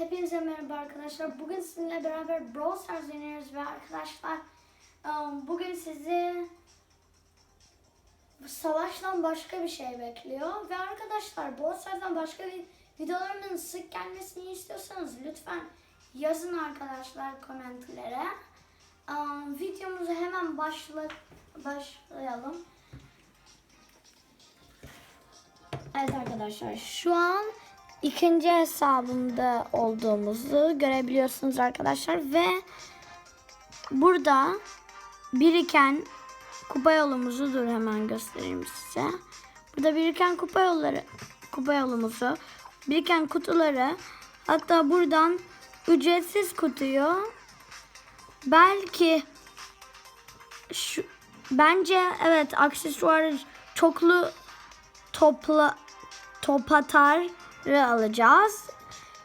Hepinize merhaba arkadaşlar. Bugün sizinle beraber Brawl Stars oynuyoruz ve arkadaşlar um, bugün sizi savaştan başka bir şey bekliyor. Ve arkadaşlar Brawl Stars'dan başka bir videolarımın sık gelmesini istiyorsanız lütfen yazın arkadaşlar komentlere. Um, videomuzu hemen başla başlayalım. Evet arkadaşlar şu an ikinci hesabımda olduğumuzu görebiliyorsunuz arkadaşlar ve burada biriken kupa yolumuzu dur hemen göstereyim size. Burada biriken kupa yolları kupa yolumuzu biriken kutuları hatta buradan ücretsiz kutuyu belki şu bence evet aksesuar çoklu topla top atarı alacağız.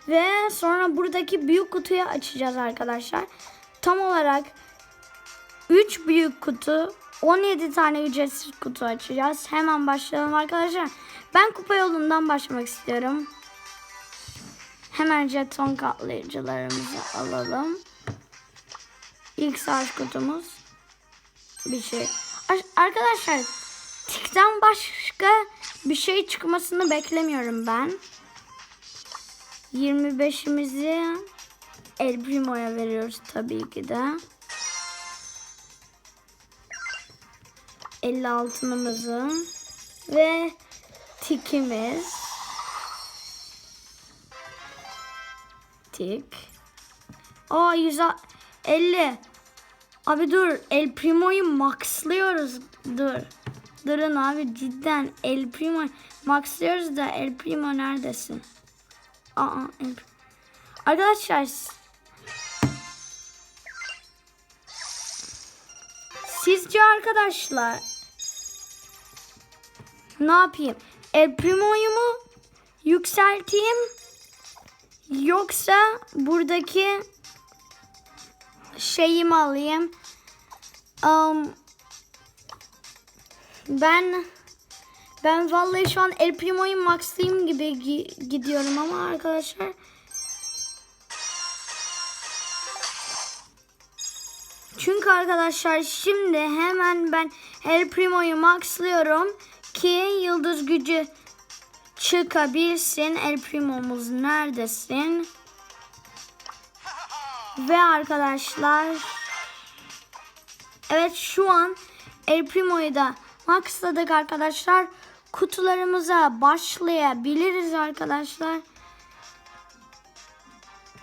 Ve sonra buradaki büyük kutuyu açacağız arkadaşlar. Tam olarak 3 büyük kutu 17 tane ücretsiz kutu açacağız. Hemen başlayalım arkadaşlar. Ben kupa yolundan başlamak istiyorum. Hemen jeton katlayıcılarımızı alalım. İlk savaş kutumuz bir şey. Ar- Arkadaşlar tikten başka bir şey çıkmasını beklemiyorum ben. 25'imizi El Primo'ya veriyoruz tabii ki de. 50 altınımızı ve tikimiz. Tik. Aa 150. Abi dur El Primo'yu maxlıyoruz. Dur. Durun abi cidden El Primo maxlıyoruz da El Primo neredesin? Aa. Arkadaşlar Sizce arkadaşlar ne yapayım? El Primo'yu mu yükselteyim yoksa buradaki şeyimi alayım? Um, ben ben vallahi şu an El Primo'yu maxlayayım gibi gi- gidiyorum ama arkadaşlar Çünkü arkadaşlar şimdi hemen ben El Primo'yu maxlıyorum ki yıldız gücü çıkabilsin. El Primo'muz neredesin? Ve arkadaşlar Evet şu an El Primo'yu da maxladık arkadaşlar. Kutularımıza başlayabiliriz arkadaşlar.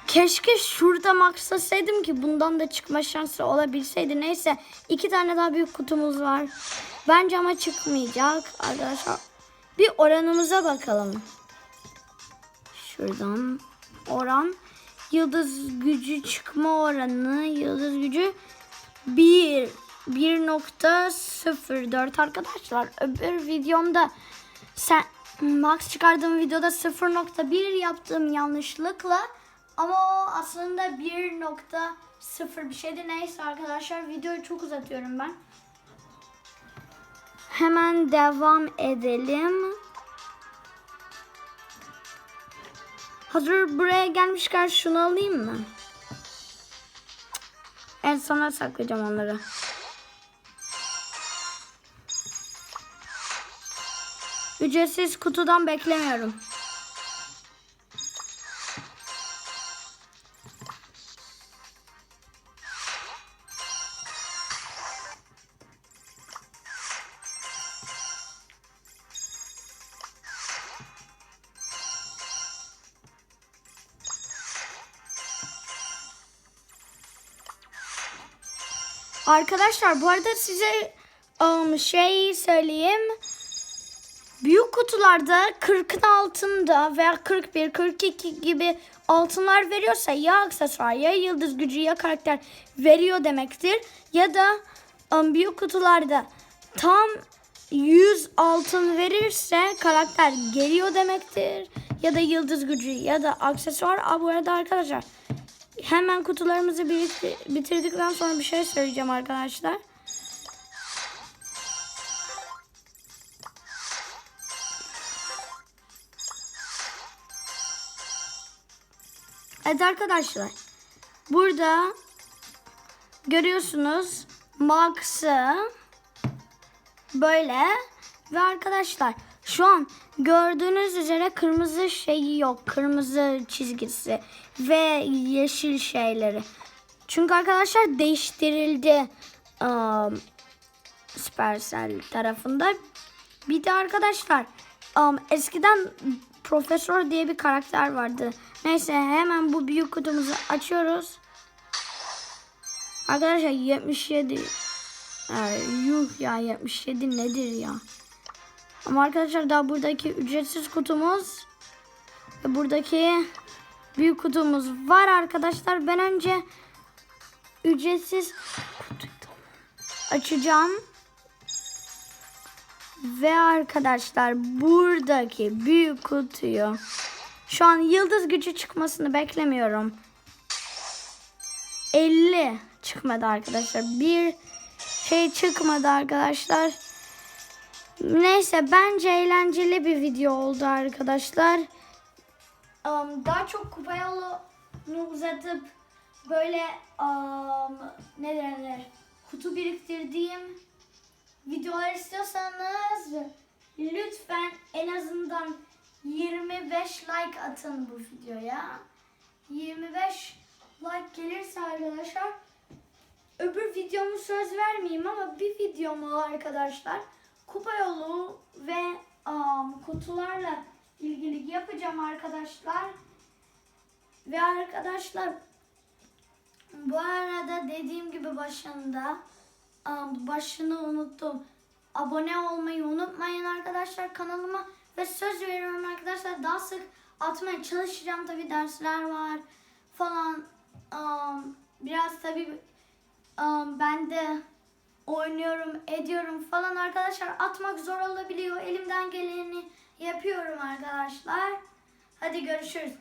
Keşke şurada maxlasaydım ki bundan da çıkma şansı olabilseydi. Neyse iki tane daha büyük kutumuz var. Bence ama çıkmayacak arkadaşlar. Bir oranımıza bakalım. Şuradan oran. Yıldız gücü çıkma oranı. Yıldız gücü 1. 1.04 arkadaşlar. Öbür videomda sen max çıkardığım videoda 0.1 yaptığım yanlışlıkla ama o aslında 1.0 bir şeydi. Neyse arkadaşlar videoyu çok uzatıyorum ben. Hemen devam edelim. Hazır buraya gelmişken şunu alayım mı? En sona saklayacağım onları. Ücretsiz kutudan beklemiyorum. Arkadaşlar bu arada size um, şey söyleyeyim. Büyük kutularda 40'ın altında veya 41, 42 gibi altınlar veriyorsa ya aksesuar ya yıldız gücü ya karakter veriyor demektir. Ya da um, büyük kutularda tam 100 altın verirse karakter geliyor demektir. Ya da yıldız gücü ya da aksesuar. Aa, bu arada arkadaşlar hemen kutularımızı bitirdikten sonra bir şey söyleyeceğim arkadaşlar. Evet arkadaşlar. Burada görüyorsunuz Max'ı böyle ve arkadaşlar şu an gördüğünüz üzere kırmızı şeyi yok. Kırmızı çizgisi ve yeşil şeyleri. Çünkü arkadaşlar değiştirildi um, Supercell tarafında. Bir de arkadaşlar um, eskiden Profesör diye bir karakter vardı. Neyse hemen bu büyük kutumuzu açıyoruz. Arkadaşlar 77 Ay, yuh ya 77 nedir ya? Ama arkadaşlar daha buradaki ücretsiz kutumuz ve buradaki büyük kutumuz var arkadaşlar. Ben önce ücretsiz kutuyu açacağım. Ve arkadaşlar buradaki büyük kutuyu şu an yıldız gücü çıkmasını beklemiyorum. 50 çıkmadı arkadaşlar. Bir şey çıkmadı arkadaşlar. Neyse bence eğlenceli bir video oldu arkadaşlar. Um, daha çok kupa uzatıp böyle um, ne derler kutu biriktirdiğim videolar istiyorsanız lütfen en azından 25 like atın bu videoya. 25 like gelirse arkadaşlar öbür videomu söz vermeyeyim ama bir videomu arkadaşlar kupa yolu ve um, kutularla ilgili yapacağım arkadaşlar. Ve arkadaşlar bu arada dediğim gibi başında başını unuttum. Abone olmayı unutmayın arkadaşlar kanalıma ve söz veriyorum arkadaşlar daha sık atmaya çalışacağım tabi dersler var falan biraz tabi ben de oynuyorum ediyorum falan arkadaşlar atmak zor olabiliyor elimden geleni yapıyorum arkadaşlar hadi görüşürüz.